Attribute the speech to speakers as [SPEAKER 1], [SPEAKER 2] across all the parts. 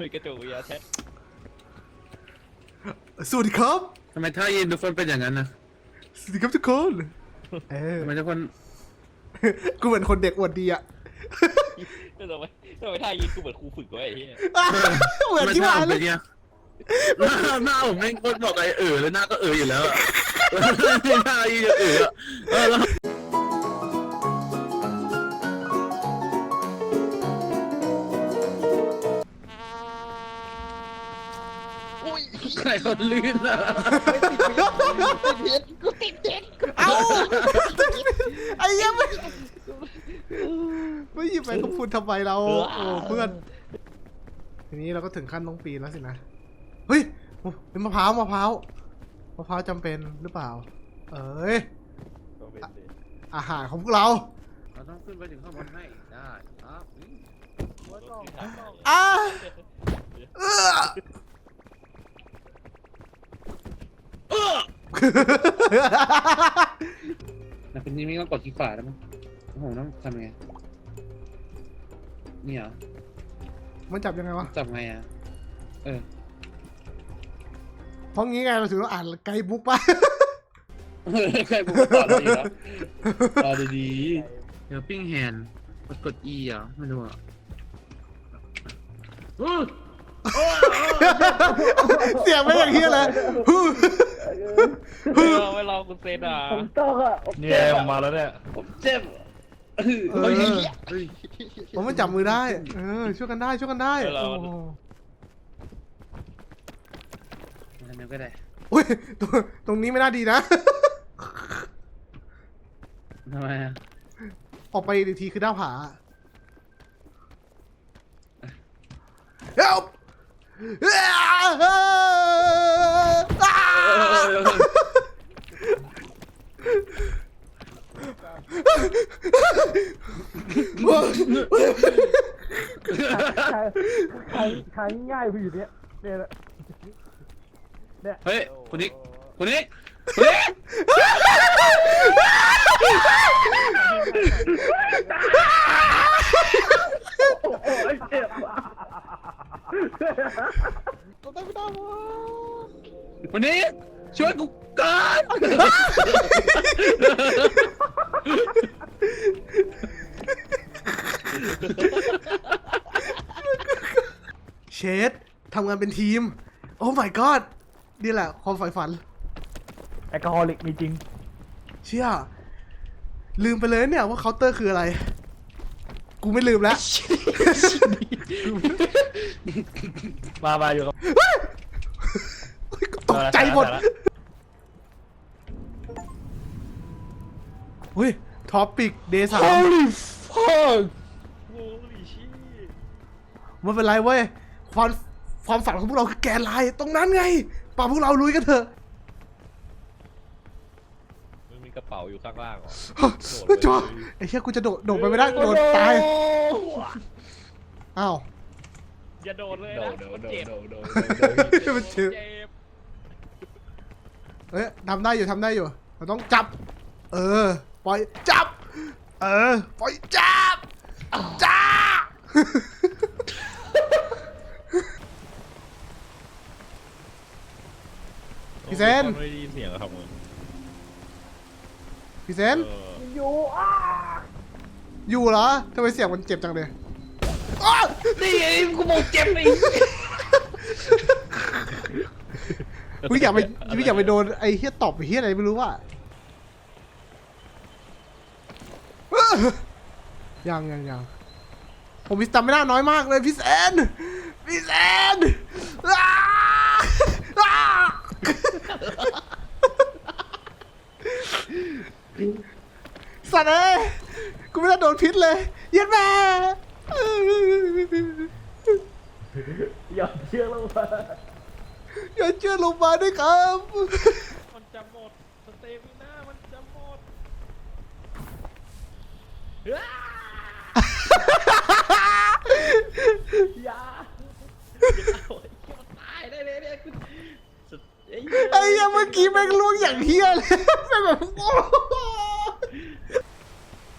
[SPEAKER 1] มีกระจกยาแท้
[SPEAKER 2] สวัสดีครับ
[SPEAKER 3] ทำไมท่ายืนทุกคนเป็นอย่างนั้นนะ
[SPEAKER 2] สวัสดีครับทุกคน เออ
[SPEAKER 3] ทำไมทุกคน
[SPEAKER 2] กูเหมือนคนเด็กอวดดีอะ
[SPEAKER 1] ทำไมทำไมท่ายืนกูเหมือนครูฝึกไว้ไอ้เหี้ย
[SPEAKER 2] เหมือน
[SPEAKER 3] ทำไม
[SPEAKER 2] ที่
[SPEAKER 3] ท่า
[SPEAKER 2] มา
[SPEAKER 3] ผม
[SPEAKER 2] เล
[SPEAKER 3] เป็
[SPEAKER 2] ย
[SPEAKER 3] นเนี้ยหน้าหน้าผมแม่งโคตรบอกไอ้เออแล้วหน้าก็เอออยู่แล้วอะหน้ายืนเอออะเออแล้ว ใครคนลื่นอะ
[SPEAKER 1] เด็ดกูติดเด็ด
[SPEAKER 2] เอาไอ้เหี้ยังไม่ไม่หยิบไปกระพุนทำไมเรา โอ้เพื่อน ทีนี้เราก็ถึงขั้นต้องปีนแล้วสินะ เฮ้ยโอ้เป็นมะพร้าวมะพร้าวมะพร้าวจำเป็นหรือเปล่า เอ้ยอาหารของพวกเรา
[SPEAKER 3] เราต้องขึ้นไปถึงข้างบนให้ได้ครับ
[SPEAKER 2] อ่าเออ
[SPEAKER 3] เออแต่เป็นนี้ไม่ต้องกดที่ขวาแล้วมั้งโอ้โหต้องทำยังไงนี่เหรอ
[SPEAKER 2] มันจับยังไงวะ
[SPEAKER 3] จับไงอะ เออ
[SPEAKER 2] เพราะงี้ไงเราถึงต้องอ่านไกด์บุ๊กป่ะ
[SPEAKER 3] ใครผมก็ต่อเราอยู่แล้วต่อดีๆเดี๋ยวปิ้งแฮนด์กดกด E เหรอไม่รู้อะอู้
[SPEAKER 2] เสียงไม่อย่างเฮียเลย ฮู้
[SPEAKER 1] เออไม่รอกูเซนอะ
[SPEAKER 4] เนี่ยมาแล้วเนี่ย
[SPEAKER 3] ผมเจ็บ
[SPEAKER 2] เออ
[SPEAKER 3] เฮ้ยเฮ้ย
[SPEAKER 2] ผมมันจับมือได้ เออ ช่วยกันได้ ช่วยกันได้โอ้โห
[SPEAKER 3] ทำไมก็ได้
[SPEAKER 2] อุ้ยตรงตรงนี้ไม่น่าดีนะ
[SPEAKER 3] ทำไมอะ
[SPEAKER 2] ออกไปอีกทีคือหน้าผา Help
[SPEAKER 5] ทางทา งง่ายๆพี่อยู่เนี่ยเนี่ยแหละ
[SPEAKER 3] เฮ้ยคุณนิกคุณนิกคุณนิก
[SPEAKER 5] โอ้ยเจ็บอะ
[SPEAKER 3] คุ ณนิกช่วยกูก่อน
[SPEAKER 2] เชดทำงานเป็นทีม โอ้ my god นี่แหละ ความใฝ่ฝัน
[SPEAKER 5] แอลกอฮอลิกมีจริง
[SPEAKER 2] เชี่ยลืมไปเลยเนี่ยว่าเคาน์เตอร์คืออะไร กูไม่ลืมแล้ว
[SPEAKER 4] มามาอยู่กับ
[SPEAKER 2] เฮ้ยกู ตกใจหมดเฮ้ยท็อปิกเดย์สาม
[SPEAKER 3] Holy fuck
[SPEAKER 1] โอ้ยชี้
[SPEAKER 2] ไม่เป็นไรเว้ยความความฝันของพวกเราคือแกนไลน์ตรงนั้นไงป่าพวกเราลุยกันเถอะ
[SPEAKER 1] มันมีกระเป๋าอยู่ข้างล่างเหรอ
[SPEAKER 2] เฮ้ยจ้าไอ้เหี้ยกูจะโดดโดดไปไม่ได้โดดตายอ้าว
[SPEAKER 1] อย่าโดดเลย
[SPEAKER 4] โด
[SPEAKER 1] นะ
[SPEAKER 4] โด
[SPEAKER 1] มัน
[SPEAKER 4] โด
[SPEAKER 1] เจ็บ
[SPEAKER 4] โดโด
[SPEAKER 2] มันเจ็บ
[SPEAKER 1] เจ็บ
[SPEAKER 2] เฮ้ยทำได้อยู่ทำได้อยู่เราต้องจับ เออ ปล่อยจับ เออ ปล่อยจับจับพี่เซน
[SPEAKER 1] ไม่ได้ยินเสียงเหรอครับมึง
[SPEAKER 2] พี่เซน
[SPEAKER 1] เออ
[SPEAKER 5] อยู่อะ
[SPEAKER 2] อยู่เหรอทำไมเสียงมันเจ็บจังเลยอ้าว
[SPEAKER 3] นี่ไอ้กูบอกเจ็บไอ้
[SPEAKER 2] มึงอย่าไปมึงอย่าไปโดนไอ้เฮียตอบไอ้เฮียอะไรไม่รู้ว่ะอ้ายังยังยังผมมีสตามิน่าน้อยมากเลยพี่เซนพี่เซนอ้าอ้าสัตว์เอ้ยกูไม่ได้โดนพิษเลย เย็นแม่
[SPEAKER 5] อย่าเชื่อเราว่า
[SPEAKER 2] อย่าเชื่อลงมาด้วยครับ
[SPEAKER 1] มันจะหมดสเตมิน่ามันจะหมด
[SPEAKER 5] อย่า
[SPEAKER 1] โอ้ยมันตายได้เลยเนี่ยคุณสุดไอ้
[SPEAKER 2] ไอ้เหี้ยเมื่อกี้แม่งล่วงอย่างเฮียเลยแม่งแบบโอ้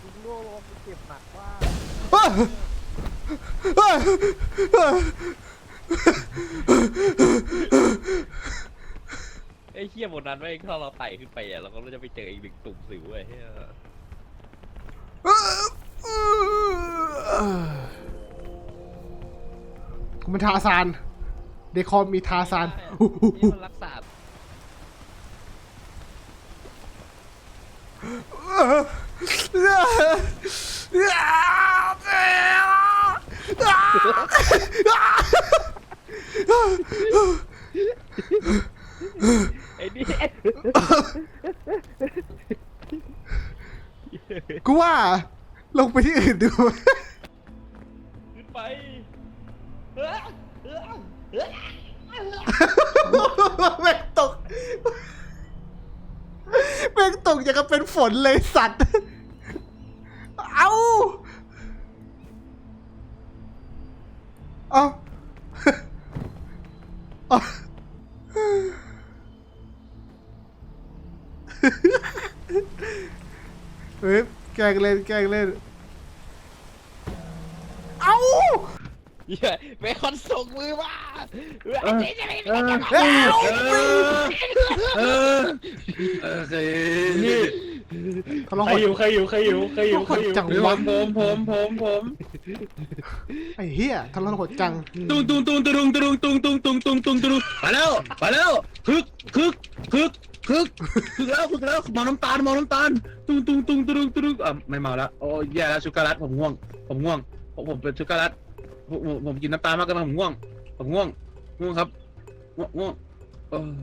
[SPEAKER 5] ลุงโล่เจ็บหนักมาก
[SPEAKER 2] เฮ้ยเฮ้ยเฮ้ย
[SPEAKER 1] ไอ้เหี้ยบนนั้นไม่งถ้าเราไต่ขึ้นไปอะเราก็จะไปเจออีกหนึ่งตุ่มสิวไอ้เหี้ย
[SPEAKER 2] กูเป็นทาซานเดคอมมีทาซาน
[SPEAKER 1] นี่มันรักษา ไอ้นี่
[SPEAKER 2] กูว่า ลงไปที่อื่นดู
[SPEAKER 1] ขึ้นไปเอ้อเอ้อเอ้อ
[SPEAKER 2] แม่งตก แม่งตกอย่างกับเป็นฝนเลยสัตว์ เอาเอาเอา ล้งเล่นแกล้งเล่น เอา
[SPEAKER 1] เหี้ยเบคอนส่งมือมาเอ้อ
[SPEAKER 3] เออเออ
[SPEAKER 2] เอ้า
[SPEAKER 3] เออโอเค
[SPEAKER 4] นี่
[SPEAKER 2] ทะเลาะ
[SPEAKER 4] ใคร
[SPEAKER 2] หด
[SPEAKER 4] อยู่ใครอยู่ใครอยู่ใครอยู่ใครอยู่
[SPEAKER 2] จัง
[SPEAKER 3] ผมผมผมผมผม
[SPEAKER 2] ไอ้เหี้ยทะเลาะหดจัง
[SPEAKER 3] ตุงตุงตุงตุงตุงตุงตุงตุงตุงตุงตุงมาแล้วมาแล้วคึกคึกคึก คึกคึกแล้วคึกแล้วมองน้ำตาลมองน้ำตาลตุงตุงตุงตุงตุงอะไม่เมาแล้วโอ้แย่แล้วช็อกโกแลตผมง่วง ผมง่วงผมผมเป็นช็อกโกแลตผมผมผมกินน้ำตาลมากเกินไปผมง่วง ผมง่วงง่วงครับง่วงง่วงเออ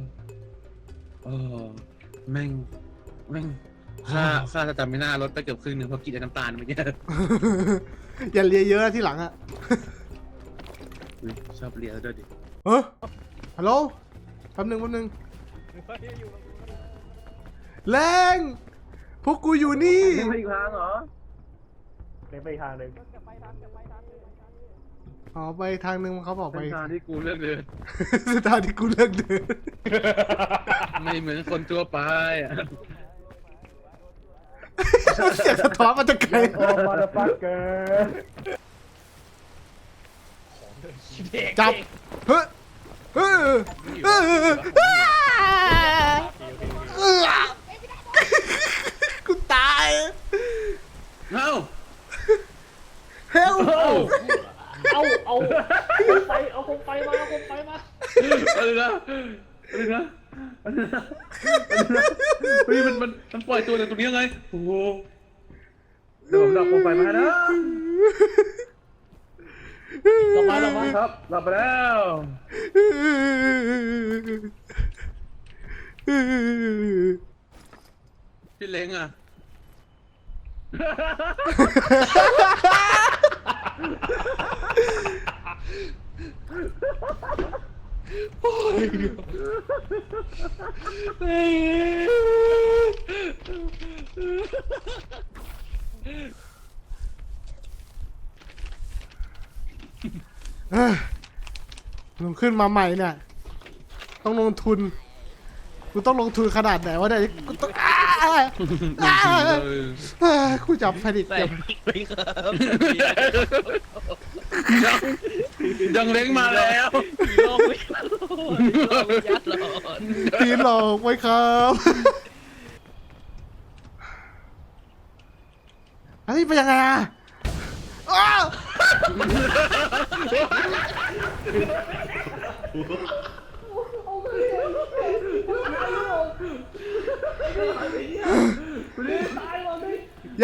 [SPEAKER 3] เออแม่งแม่งค่าค่าสตามิน่าลดไปเกือบครึ่งหนึ่งเพราะกินแต่น้ำตาลเมื่อกี้
[SPEAKER 2] อย่าเลียเยอะนะที่หลังอะ
[SPEAKER 3] อุ๊ยชอบเลียด้วยดิ
[SPEAKER 2] เออฮัลโหลแป๊บหนึงแป๊บหนึง แรงพวกกูอยู่นี่
[SPEAKER 5] ไม่อีกทางเหรอ
[SPEAKER 4] เดินไปอีกทางหนึ่ง
[SPEAKER 2] อ๋อไปทางหนึงเขาบอกไป
[SPEAKER 3] เป็นทางที่กูเลือกเดิน
[SPEAKER 2] สถานที่กูเลิกเดิน
[SPEAKER 3] ไม่เหมือนคนทั่วไปอะ
[SPEAKER 2] เสียงสะท้อนมาจากไกล
[SPEAKER 4] โอ้มาดฟักเกอร์
[SPEAKER 2] จับเฮ้ยเฮ้ยเฮ้ย เฮ้ยกูตาย
[SPEAKER 3] เอ้า
[SPEAKER 2] เฮล
[SPEAKER 4] เอาเอาคงไฟเอาคงไฟมาเอาคงไฟมา
[SPEAKER 3] อะไรนะอะไรนะอะไรนะเฮ้ยมันมันมันปล่อยตัวจากตรงนี้ยังไงโอ้โห
[SPEAKER 5] เดี๋ยวผมดับโคมไฟมาให้นะ
[SPEAKER 4] ลงมาลงมา
[SPEAKER 5] ครับหลับไปแล้ว
[SPEAKER 3] พี่เล้งอะ
[SPEAKER 2] เอ้ยลงขึ้นมาใหม่เนี่ย ต้องลงทุน กูต้องลงทุนขนาดไหนวะเนี่ยกูต้องอ้าอ้าอ้ากูจับแพนิค
[SPEAKER 1] ใส่
[SPEAKER 2] เก็บ
[SPEAKER 1] พริกไปครับ
[SPEAKER 3] ยังยังเล้งมาแล้ว
[SPEAKER 1] ผีโลกไม่รอดผีโลกไม่ยัดหลอน
[SPEAKER 2] ตีนหลอกไว้ครับเฮ้ยไปยังไงอะอ้าว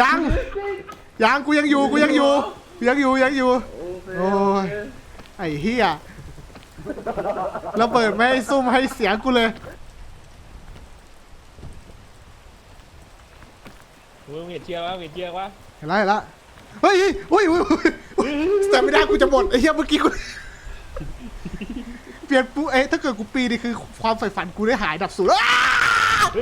[SPEAKER 2] ยัง ยังกูยังอยู่กูยังอยู่ยังอยู่ยังอยู่โอ้ยไอ้เฮียระเบิดไม่ให้ซุ่มให้เสียงกูเลย
[SPEAKER 1] มึงเห็นเชือกวะเห็นเชือกวะ
[SPEAKER 2] เห็นแล้วเห็นแล้วเฮ้ยเฮ้ยเฮ้ยเฮ้ยแต่ไม่ได้กูจะหมดไอ้เหี้ยเมื่อกี้กูเปลี่ยนปูเอ๊ะถ้าเกิดกูปีนี่คือความใฝ่ฝันกูได้หายดับสูญอ้า ไ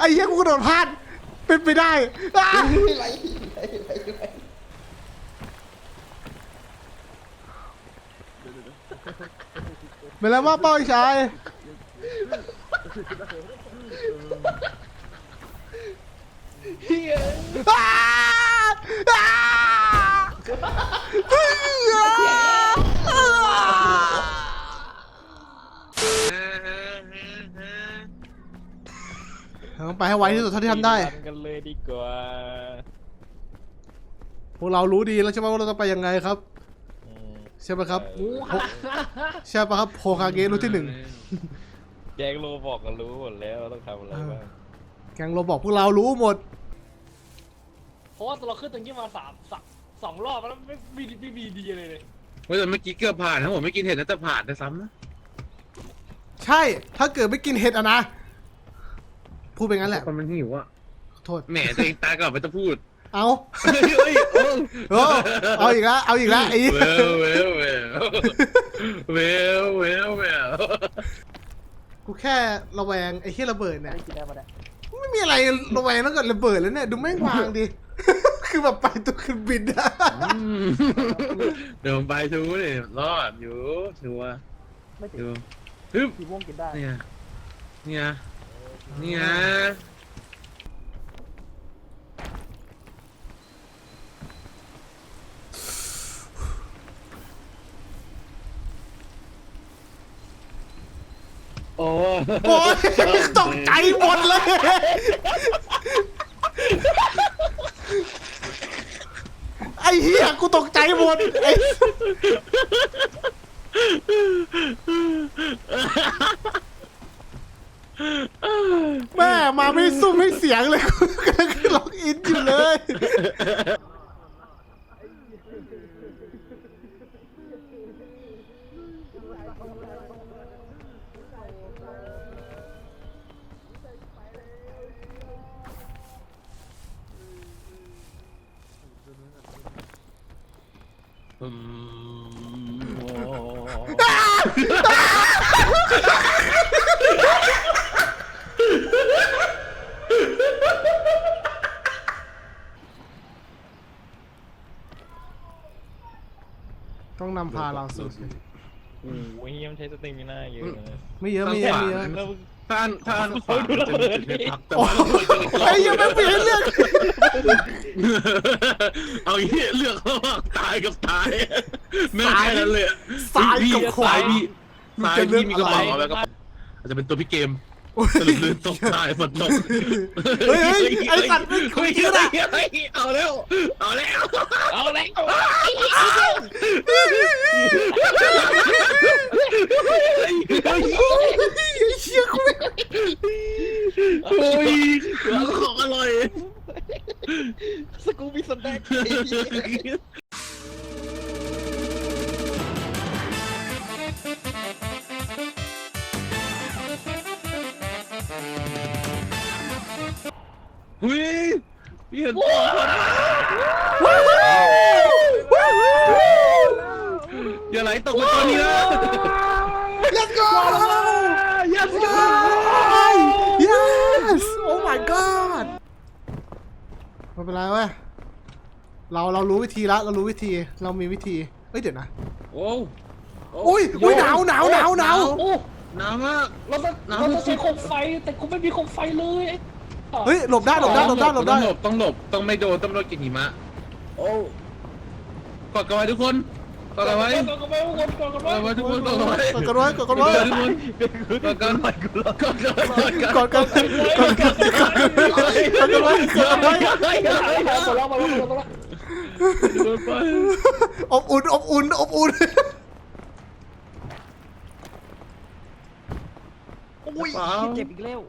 [SPEAKER 2] อ้เหี้ยกูกระโดดพลาด เป็นไปได้อ้าเป็นแล้วว่าเป้าไอ้ชายอ้าอ้าเรา ต้องไปให้ไวที่สุดเท่าที่ทำได้
[SPEAKER 1] ทำกันเลยดีกว่า
[SPEAKER 2] พวกเรารู้ดีแล้วใช่ไหมว่าเราต้องไปยังไงครับ
[SPEAKER 1] อืม
[SPEAKER 2] ใช่ไหมครับ
[SPEAKER 1] เออ
[SPEAKER 2] ใช่ปะครับโฮคาเกะรู้ที่หนึ่ง
[SPEAKER 1] แกงโลบอกกันรู้หมดแล้วว่าต้องทำอะไรบ้าง
[SPEAKER 2] แกงโรบอกพวกเรารู้หมด
[SPEAKER 4] เพราะว่าเราขึ้นตรงนี้มาสามสามสองรอบแล้วไม่มีไม่มีดีเลยเลย
[SPEAKER 3] เฮ้ยแต่เมื่อกี้เกือบผ่านนะผมไม่กินเห็ดนะแต่ผ่านแต่ซ้ำนะ
[SPEAKER 2] ใช่ ถ้าเกิดไม่กินเห็ดอะนะ พูดไปงั้นแหละ
[SPEAKER 3] คนมันหิวอะ
[SPEAKER 2] ขอโทษ
[SPEAKER 3] แหมตัวเองตายก่อนไม่ต้องพูด
[SPEAKER 2] เอา
[SPEAKER 3] เฮ้ยเฮ้ยโอ้
[SPEAKER 2] โอ้เอาอีกแล้วเอาอีกแล้วไอ้
[SPEAKER 3] เวลเวลเวลเวลเวลเวล
[SPEAKER 2] กูแค่ระแวงไอ้ที่ระเบิดเนี่ย
[SPEAKER 4] ไม่กินได้ปะเนี่ย
[SPEAKER 2] ไม่มีอะไรระแวงแล้วก็ระเบิดแล้วเนี่ย ดูแม่งวางดิ คือแบบไปตัวขึ้นบินอะ
[SPEAKER 3] อืมเดี๋ยวผมไปทูนี่รอดอยู่ชัวร์
[SPEAKER 4] ไม่ติด
[SPEAKER 3] อยู่ฮึบ
[SPEAKER 4] สีม่วงกินได้
[SPEAKER 3] เนี่ยเนี่ยเนี่ยโอ้
[SPEAKER 2] โอ้ยตกใจหมดเลย ไอ้เหี้ยกูตกใจหมดไอ้แม่มาไม่ซุ่มไม่เสียงเลยกูกำลังล็อกอินอยู่เลย
[SPEAKER 3] อืมโอ้
[SPEAKER 2] ต้องนำพาเราสู่
[SPEAKER 1] โอ้โหเฮียมนใช้สติมิน่าเยอะนะ
[SPEAKER 2] ไม่เยอะไม่เยอะไม่เยอะ
[SPEAKER 1] แล้ว
[SPEAKER 3] ท่านท่านขวาจะมีจุดให้พักแต่
[SPEAKER 2] โอ้
[SPEAKER 3] ว่า
[SPEAKER 2] ไอ้ยังไม่เปลี่ยนเรื่อง
[SPEAKER 3] เอาอย่างนี้เลือกระหว่างตายกับตายแม่งแค่นั้นเลยอะ
[SPEAKER 2] สายกับขวา
[SPEAKER 3] สายพี่
[SPEAKER 2] มึง
[SPEAKER 3] สาย
[SPEAKER 2] จะเลือก
[SPEAKER 3] พี่มีกระเป๋า
[SPEAKER 2] อะไร
[SPEAKER 3] แล้วก็อาจจะเป็นตัวพี่เกมสรุปลื่นตกตายฝนตก
[SPEAKER 2] เฮ้ยเฮ้ยไอ้สัตว์ไม่
[SPEAKER 3] เฮ้ย
[SPEAKER 2] คิด
[SPEAKER 3] เฮ้
[SPEAKER 2] อะ
[SPEAKER 3] ยเฮ้ยเอาแล้วเอาแล้ว
[SPEAKER 1] เอาแล้ว
[SPEAKER 2] เชี่ยกูไม่
[SPEAKER 3] โอ้ยของอร่อย
[SPEAKER 1] สกูบี้สแน็ค
[SPEAKER 3] เฮ้ยพี่เห็นอย่าไหลตกมาตอนนี้นะ
[SPEAKER 2] Let's go
[SPEAKER 3] Yes
[SPEAKER 2] Yes Oh my god ไม่เป็นไรเว้ย เราเรารู้วิธีละเรารู้วิธี เรามีวิธีเฮ้ยเดี๋ยวนะ
[SPEAKER 3] โอ้
[SPEAKER 2] อุ้ยอุ้ยหนาวหนาวหนาวหนาว
[SPEAKER 4] โอ้
[SPEAKER 3] หนาวมาก
[SPEAKER 4] เราต้อง
[SPEAKER 3] น้ำ
[SPEAKER 4] เราต้องใช้โคมไฟแต่กูไม่มีโคมไฟเลยไอ้
[SPEAKER 2] เฮ้ยหลบได้หลบได้หลบได้หลบได้
[SPEAKER 3] ต้องหลบต้องหลบต้องไม่โดนต้องไม่โดนกิ่งหิมะ โอ้กอดกันไว้ทุกคน กอดกันไว้
[SPEAKER 4] กดกันไว้ทุกคนกดกัน
[SPEAKER 3] กอดกันไว้
[SPEAKER 4] ไว้
[SPEAKER 3] ทุกคนกอดกันไว้
[SPEAKER 2] กดกันไว้กดกันไว้
[SPEAKER 3] กอดกันไว้ทุกคนกอดกันกอดกันกอดกัน
[SPEAKER 2] กดกันกดกันกดกันไว้กดกันไว้
[SPEAKER 4] กดแล้วกดแล้วกดแล้วกดแล้ว
[SPEAKER 3] โดนไป
[SPEAKER 2] อบอุ่นอบอุ่นอบอุ่น
[SPEAKER 1] อุ้ยเจ็บอีกแล้ว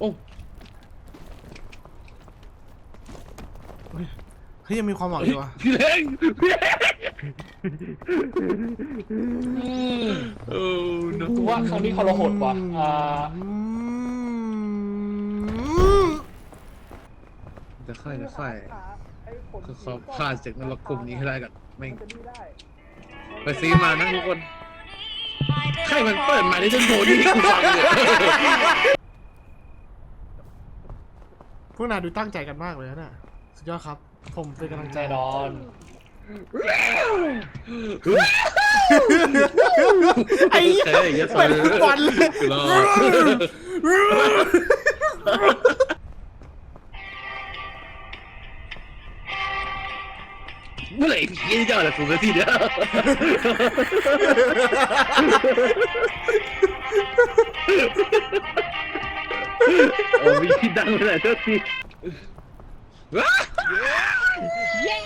[SPEAKER 3] โอ้
[SPEAKER 2] เฮ้ยยังมีความหวังอยู่อะ
[SPEAKER 3] พี่เล้งพี่เล้ง โอ้ no
[SPEAKER 4] กูว่าครั้งนี้เขาเราโหดกว่าอ่า
[SPEAKER 2] อืม
[SPEAKER 3] จะค่ายจะค่ายคือเขาผ่านเสร็จนรกกลุ่มนี้ให้ได้ก่อนไม่งไปซีมานะทุกคนใครมันเปิดมาได้จนโผล่ที่กูฟังเลย
[SPEAKER 2] พวกนายดูตั้งใจกันมากเลยนะเนี่ยสุดยอดครับ ผมเป็นกำลังใจ
[SPEAKER 4] แน่นอน
[SPEAKER 2] ไอ้เหี้ย
[SPEAKER 3] เฮ้ยอย่า
[SPEAKER 2] ไปทุกวันเลย
[SPEAKER 3] รอเมื่อไหร่ยี่จะอะไรสูงนาทีเดียโอ้มีที่ดังไปไหนเท่าทีว้า
[SPEAKER 2] yes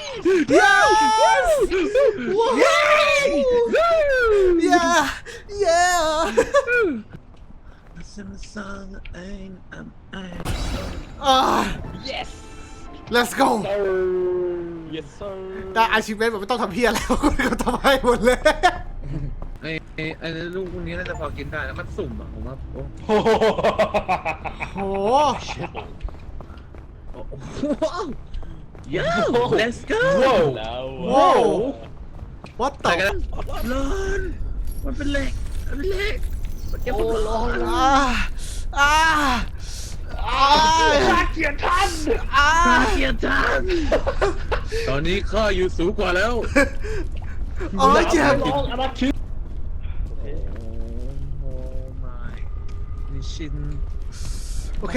[SPEAKER 2] yeah yeah ah
[SPEAKER 1] yes
[SPEAKER 2] let's go
[SPEAKER 1] yes sir
[SPEAKER 2] ได้อาชีพเมนแบบไม่ต้องทำเพี้ยแล้วก็ทำให้หมดเลย
[SPEAKER 3] ไอ้ไอ้ลูกพวกนี้น่าจะพอกินได้แล้วมันสุ่มอะผมว่าโอ้
[SPEAKER 2] โห
[SPEAKER 3] โอ้โห ย้าว let's go
[SPEAKER 1] แล้ว
[SPEAKER 2] โว้ว what
[SPEAKER 3] ใส่
[SPEAKER 2] the
[SPEAKER 3] กันร้อนมันเป็นเหล็กมันเป็นเหล็กมันจะเป็นร้อน
[SPEAKER 2] อ่าอ่าอ่า
[SPEAKER 1] เกียรท่าน
[SPEAKER 2] อ่า
[SPEAKER 3] เกียร์จังตอนนี้ข้าอยู่สูงกว่าแล้ว
[SPEAKER 2] โอ้ยเจ็บ
[SPEAKER 1] ลองอนาคิด
[SPEAKER 3] โอ้โห my นี่ชิน
[SPEAKER 2] โอเค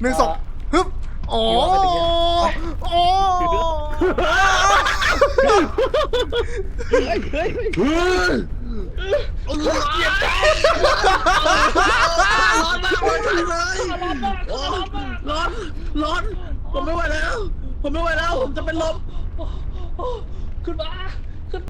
[SPEAKER 2] หนึ่งสองฮึบโอ้โอ้
[SPEAKER 1] เฮ้ยเฮ้ย
[SPEAKER 3] เฮ้ย
[SPEAKER 1] เกียรท่าน
[SPEAKER 3] ร้อนมากเลยร้อน ร้อน ผมไม่ไหวแล้ว ผมไม่ไหวแล้ว ผมจะเป็นลม
[SPEAKER 1] ขึ้นมาขึ้น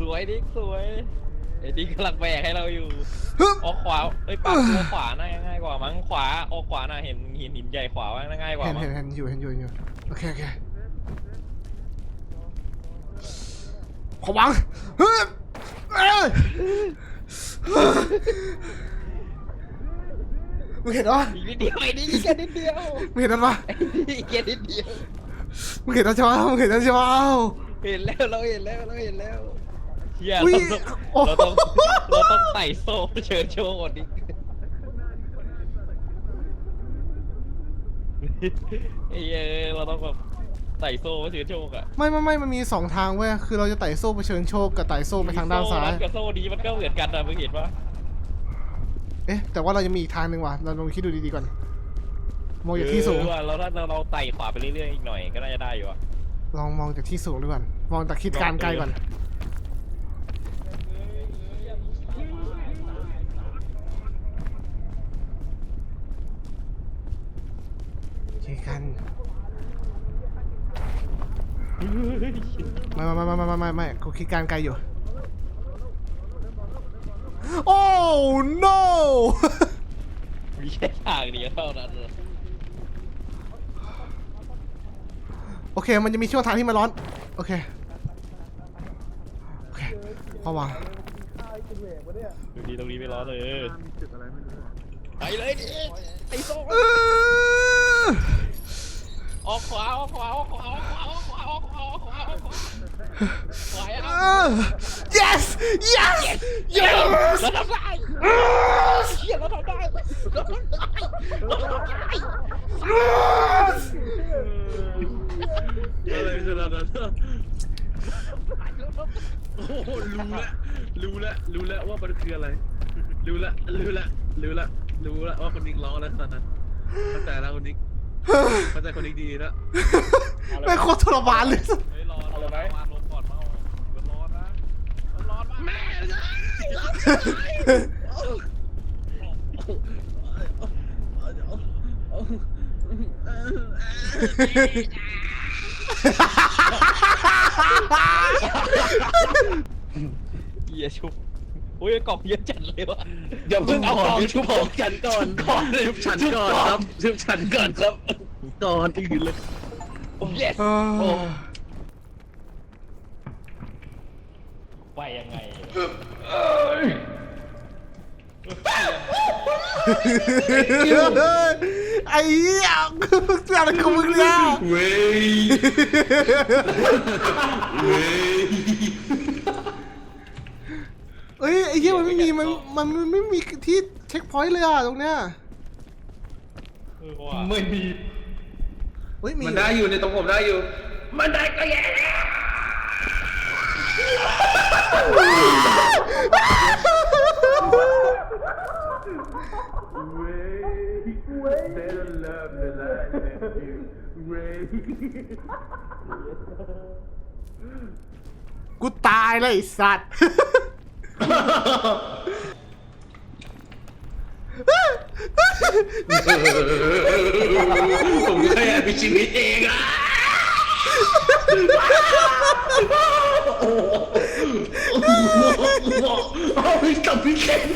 [SPEAKER 1] สวยดิ๊กสวยไอ้ดิ๊กกำลังแบกให้เราอยู่
[SPEAKER 2] ฮึบ
[SPEAKER 1] ออกขวาเอ้ยปากตัวขวาน่าจะง่ายกว่ามั้งขวาออกขวาน่ะเห็นหินหินใหญ่ขวาว่าน่าง่ายกว่า
[SPEAKER 2] เห็น
[SPEAKER 1] มั้
[SPEAKER 2] เห็
[SPEAKER 1] ง
[SPEAKER 2] นเห็นอยู่เห็นอยู่เห็นอยู่โอเคโอเคขอวังฮึบเอ้ยมึงเห็นปะ
[SPEAKER 1] อีกนิดเดียวไอ้ดิ๊กอีกแค่นิดเดียว
[SPEAKER 2] มึงเห็นนั่นปะ
[SPEAKER 1] อีกแค่นิดเดียว
[SPEAKER 2] มึงเห็นนั่นใช่ปะมึงเห็นนั่นใช่ปะ
[SPEAKER 1] เห็นแล้วเราเห็นแล้วเราเห็นแล้ว เฮีย
[SPEAKER 2] อุ๊ย
[SPEAKER 1] เราต้องเราต้องเราต้องไต่โซ่เชิญโชว์ก่อนดิไอ้เอ้ยเราต้องแบบไต่โซ่เชิญโชว์อะ
[SPEAKER 2] ไม่ไม่ไม่มันมีสองทางเว้ย คือเราจะไต่โซ่ไปเชิญโชคกับไต่โซ่ไปทางด้านซ้าย
[SPEAKER 1] โซ่กับโซ่นี้มันก็เหมือนกันนะมึงเห็นปะ
[SPEAKER 2] เอ๊ะ แต่ว่าเรายังมีอีกทางหนึ่งว่ะ เราลองคิดดูดีๆก่อน มองจากที่สูง
[SPEAKER 1] เออว่ะเราถ้าเราเราไต่ขวาไปเรื่อยๆอีกหน่อยก็น่าจะได้อยู่อะ
[SPEAKER 2] ลองมองจากที่สูงดูก่อน มองจากคิดการไกลก่อน คิดกันไม่ไม่ไม่ไม่ไม่ไม่ไม่กูคิดการไกลอยู่ โอ้ no
[SPEAKER 1] มีแค่ทางเดียวเท่านั้นเลย
[SPEAKER 2] โอเค มันจะมีช่วงทางที่มันร้อน โอเค โอเคพอวาง
[SPEAKER 1] ดูดีตรงนี้ไม่ร้อนเลย
[SPEAKER 3] มีจุดอะไรไม่รู้อะ
[SPEAKER 1] ไปเลยดิไอ้โซ่
[SPEAKER 2] เอ อ
[SPEAKER 1] กขวาออกขวาออกขวาออกขวาออกขวาออกขวาออกขวาออกขวาขวา
[SPEAKER 2] อะ yes yes yes
[SPEAKER 1] เราทำได้เชี่ยเราทำได้เราทำได้เราทำได้ yes
[SPEAKER 3] อะไรขนาดนั้นโอ้โหรู้ละรู้ละรู้ละว่ามันคืออะไร รู้ละรู้ละรู้ละรู้ละว่าคนนิกร้องแล้วตอนนั้นเข้าใจแล้วคนนิก เข้าใจคนนิกดีแล้ว
[SPEAKER 2] ไม่งโคตรทรมานเลย
[SPEAKER 1] เฮ้ยรอรอวางลงก่อนเมามันร้อนนะมันร้อนมากแม่เฮียชุบโอ้ยกล่องเยอะจัดเลยว่ะ
[SPEAKER 3] อย่าเพิ่งเอาของชุบของฉันก่อนก่อนชุบฉันก่อนครับชุบฉันก่อนครับก่อนอื่นเลย
[SPEAKER 1] yes
[SPEAKER 2] เออ
[SPEAKER 1] ไปยังไง
[SPEAKER 2] ไอ้เหี้ยอะไรของมึงเนี่ย
[SPEAKER 3] เว้ยเว้ย
[SPEAKER 2] เอ้ยไอ้เหี้ยมันไม่มีมันมันไม่มีที่เช็คพอยต์เลยอะตรงเนี้ย
[SPEAKER 1] ไม่มี
[SPEAKER 2] เฮ้ยมี
[SPEAKER 5] มันได้อยู่ในตรงผมได้อยู่
[SPEAKER 1] มันได้ก็แย่
[SPEAKER 5] Wait, better love the life than you. Wait.
[SPEAKER 2] กูตายเลยไอ้สัตว์
[SPEAKER 3] ผมแค่อยากมีชีวิตเองอะโอ้ยกับพี่เคน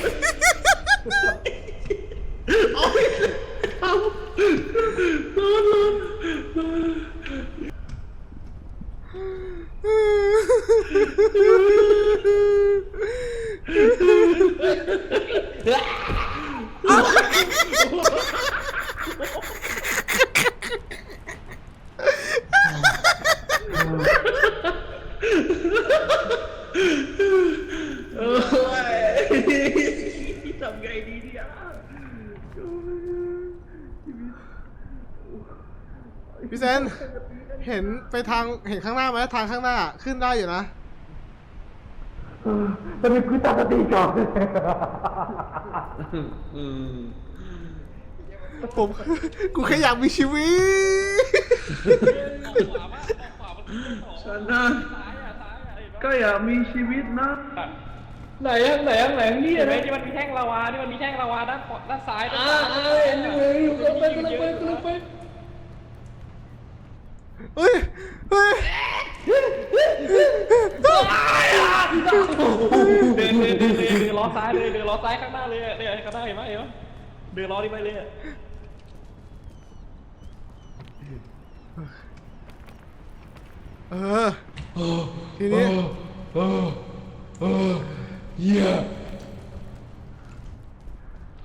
[SPEAKER 3] โอ้ยเอานอนนอนนอน โอ้ยทำไงดีเนี่ย
[SPEAKER 2] พี่เซน เห็นไปทางเห็นข้างหน้าไหม ทางข้างหน้าขึ้นได้อยู่นะ
[SPEAKER 5] ตอนนี้กูตั้งสติก่อน
[SPEAKER 3] อืม
[SPEAKER 2] ผมกูแค่อยากมีชีวิต
[SPEAKER 1] ออกขวามาออกขวามันขึ้นของ
[SPEAKER 5] ฉันนะ
[SPEAKER 1] ซ้ายอะซ้ายอะเห็นปะ
[SPEAKER 5] ก็อยากมีชีวิตนะ
[SPEAKER 4] ไหนอะไหนอะไหนนี่
[SPEAKER 1] เห็นไหม
[SPEAKER 4] อะ
[SPEAKER 1] ที่มันมีแท่งลาวาที่มันมีแท่งลาวาด้านขวาด้านซ้ายด้าน
[SPEAKER 4] อ่า
[SPEAKER 1] ซ้าย
[SPEAKER 4] อ่าเห็นอยู่เห็นอยู่กำลังไปกำลังไปกำลังไป
[SPEAKER 2] เฮ้ยเฮ้ย
[SPEAKER 1] เดินเดินเดินเดินเดินล้อซ้ายเลยเดินล้อซ้ายข้างหน้าเลยเนี่ยข้างหน้าเห็นไหมเห็นไหมเดินล้อนี้ไปเลยอะ
[SPEAKER 2] เออทีนี้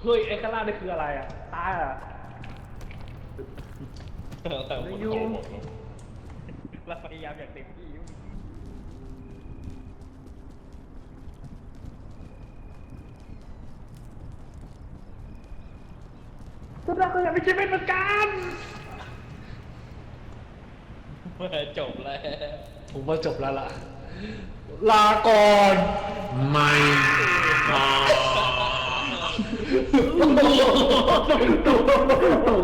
[SPEAKER 1] เฮ้ยไอ้ข้างล่างนี่คืออะไรอะตายอะไม่ยู เราพยายามอย่างเต็มที่อยู่ทุกคนก็อยากมีชีวิตเหมือนกันจบแล้ว
[SPEAKER 4] ผมว่าจบแล้วล่ะ ลาก่อน
[SPEAKER 3] ไม่มา